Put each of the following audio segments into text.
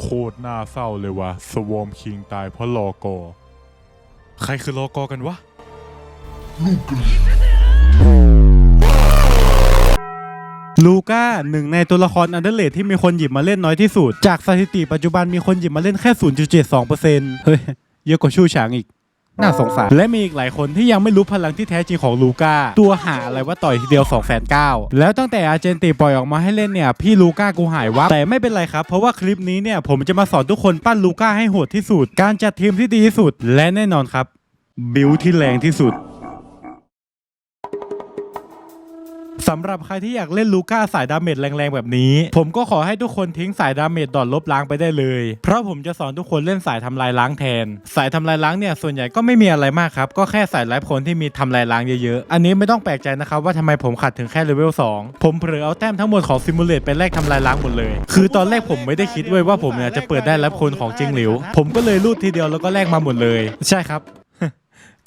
โคตรน่าเศร้าเลยวะสวอมคิงตายเพราะลอกอ ใครคือลอกอกันวะ ลูก้าหนึ่งในตัวละครอันเดอร์เลดที่มีคนหยิบมาเล่นน้อยที่สุด จากสถิติปัจจุบันมีคนหยิบมาเล่นแค่ 0.72%เฮ้ย เยอะกว่าชู่ฉางอีก น่าสงสาร และมีอีกหลายคนที่ยังไม่รู้พลังที่แท้จริงของลูก้า ตัวหาอะไรว่าต่อยทีเดียว2 9 0 0 0แล้วตั้งแต่อาร์เจนติปล่อยออกมาให้เล่นเนี่ย พี่ลูก้ากูหายวับแต่ไม่เป็นไรครับ เพราะว่าคลิปนี้เนี่ยผมจะมาสอนทุกคนปั้นลูก้าให้โหดที่สุด การจัดทีมที่ดีที่สุด และแน่นอนครับ บิวที่แรงที่สุด สำหรับใครที่อยากเล่นลูก้าสายดาเมจแรงๆแบบนี้ ผมก็ขอให้ทุกคนทิ้งสายดาเมจดอทลบล้างไปได้เลย เพราะผมจะสอนทุกคนเล่นสายทำลายล้างแทน สายทำลายล้างเนี่ยส่วนใหญ่ก็ไม่มีอะไรมากครับก็แค่สายไลฟ์คนที่มีทำลายล้างเยอะๆอันนี้ไม่ต้องแปลกใจนะครับว่าทำไมผมขัดถึงแค่เลเวล2ผมเผลอเอาแต้มทั้งหมดของซิมูเลตไปแลกทำลายล้างหมดเลย คือตอนแรกผมไม่ได้คิดเว้ยว่าผมเนี่ยจะเปิดได้ไลฟ์คนของจริงหลิว ผมก็เลยรูดทีเดียวแล้วก็แลกมาหมดเลย ใช่ครับ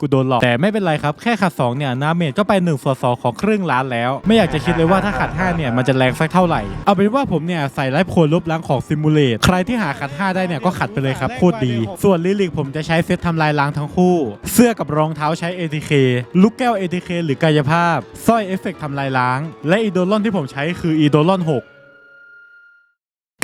กูโดนหลอก แต่ไม่เป็นไรครับ แค่ขัด2เนี่ยนาเมจก็ไป1ส่วน2ของครึ่งล้านแล้ว ไม่อยากจะคิดเลยว่าถ้าขัด5เนี่ยมันจะแรงสักเท่าไหร่ เอาเป็นว่าผมเนี่ยใส่ไลฟ์โคนลบล้างของซิมูเลตใครที่หาขัด5ได้เนี่ยก็ขัดไปเลยครับโคตรดี ส่วนลิลิกผมจะใช้เซตทำลายล้างทั้งคู่ เสื้อกับรองเท้าใช้ ATK ลูกแก้ว ATK หรือกายภาพสร้อยเอฟเฟกต์ทำลายล้าง และอีโดลอนที่ผมใช้คืออีโดลอน6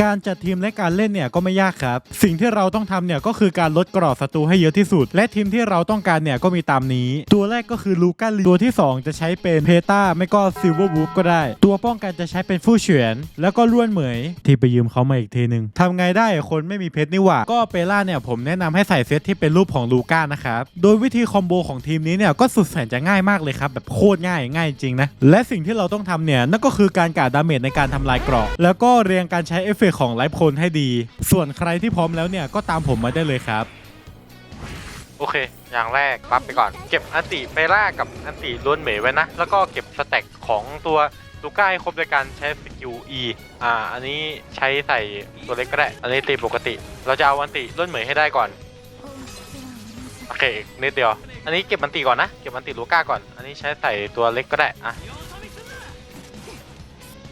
การจัดทีมและการเล่นเนี่ยก็ไม่ยากครับ สิ่งที่เราต้องทำเนี่ยก็คือการลดกรอบศัตรูให้เยอะที่สุด และทีมที่เราต้องการเนี่ยก็มีตามนี้ ตัวแรกก็คือลูก้าลีตัวที่ 2 จะใช้เป็นเพตาไม่ก็ซิลเวอร์วูฟก็ได้ ตัวป้องกันจะใช้เป็นฟู่เฉียนแล้วก็ล้วนเหมย ที่ไปยืมเขามาอีกทีหนึ่งทำไงได้คนไม่มีเพชรนี่หว่า ก็เปล่าเนี่ยผมแนะนำให้ใส่เซตที่เป็นรูปของลูก้านะครับโดยวิธีคอมโบของทีมนี้เนี่ยก็สุดแสนจะง่ายมากเลยครับแบบโคตรง่ายง่ายจริงนะและสิ่งที่เราต้องทำเนี่ยนั่นก็คือการกาดดาเมจในการทำลายกราะแล้วก็เรียงการใช้เอฟเฟกของไลฟ์โคนให้ดี ส่วนใครที่พร้อมแล้วเนี่ยก็ตามผมมาได้เลยครับ โอเค อย่างแรกปั๊บไปก่อน เก็บอันติเปล่ากับอันติล้วนเหมยไว้นะ แล้วก็เก็บสแต็กของตัวลูก้าให้ครบในการใช้สกิล E อ่า อันนี้ใช้ใส่ตัวเล็กก็ได้ อันนี้ตีปกติ เราจะเอาอันติล้วนเหมยให้ได้ก่อน โอเคนิดเดียว อันนี้เก็บอันติก่อนนะ เก็บอันติลูก้าก่อน อันนี้ใช้ใส่ตัวเล็กก็ได้ อะ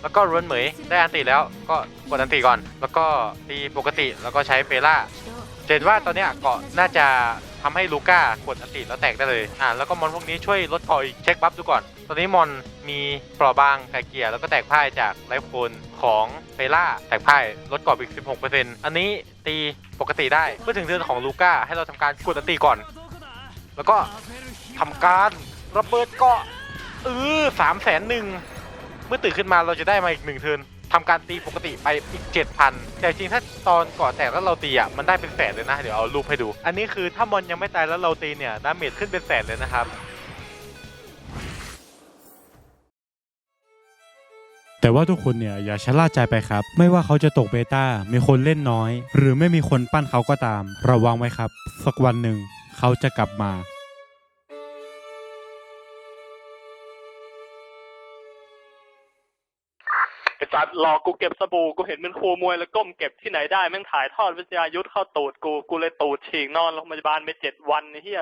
แล้วก็ล้วนเหมยได้อันติแล้วก็กดอันติก่อน แล้วก็ตีปกติแล้วก็ใช้เปล่าเห็นว่าตอนนี้เกาะน่าจะทำให้ลูก้ากดอันติแล้วแตกได้เลยอ่าแล้วก็มอนพวกนี้ช่วยลดเกาะอีกเช็คบัฟดูก่อน ตอนนี้มอนมีปราะบางไกเกียร์แล้วก็แตกพ่ายจากไลฟ์โคนของเปล่าแตกพ่ายลดเกาะอีก 16%อันนี้ตีปกติได้เมื่อถึงเดือนของลูก้าให้เราทำการกดอันติก่อน แล้วก็ทำการระเบิดเกาะเออสามแสนหนึ่ง เมื่อตื่นขึ้นมาเราจะได้มาอีกหนึ่งเทินทำการตีปกติไปอีก 7,000 แต่จริงถ้าตอนก่อแตกแล้วเราตีอะมันได้เป็นแสนเลยนะ เดี๋ยวเอารูปให้ดู อันนี้คือถ้ามอนยังไม่ตายแล้วเราตีเนี่ยดาเมจขึ้นเป็นแสนเลยนะครับ แต่ว่าทุกคนเนี่ยอย่าชะล่าใจไปครับ ไม่ว่าเขาจะตกเบต้ามีคนเล่นน้อย หรือไม่มีคนปั้นเขาก็ตาม ระวังไว้ครับ สักวันหนึ่งเขาจะกลับมา ไปจัดหลอกกูเก็บสบู่กูเห็นเป็นครูมวยแล้วก้มเก็บที่ไหนได้แม่งถ่ายทอดวิทยายุทธเข้าตูดกูกูเลยตูดฉีกนอนโรงพยาบาลไปเจ็ดวันไอ้เหี้ย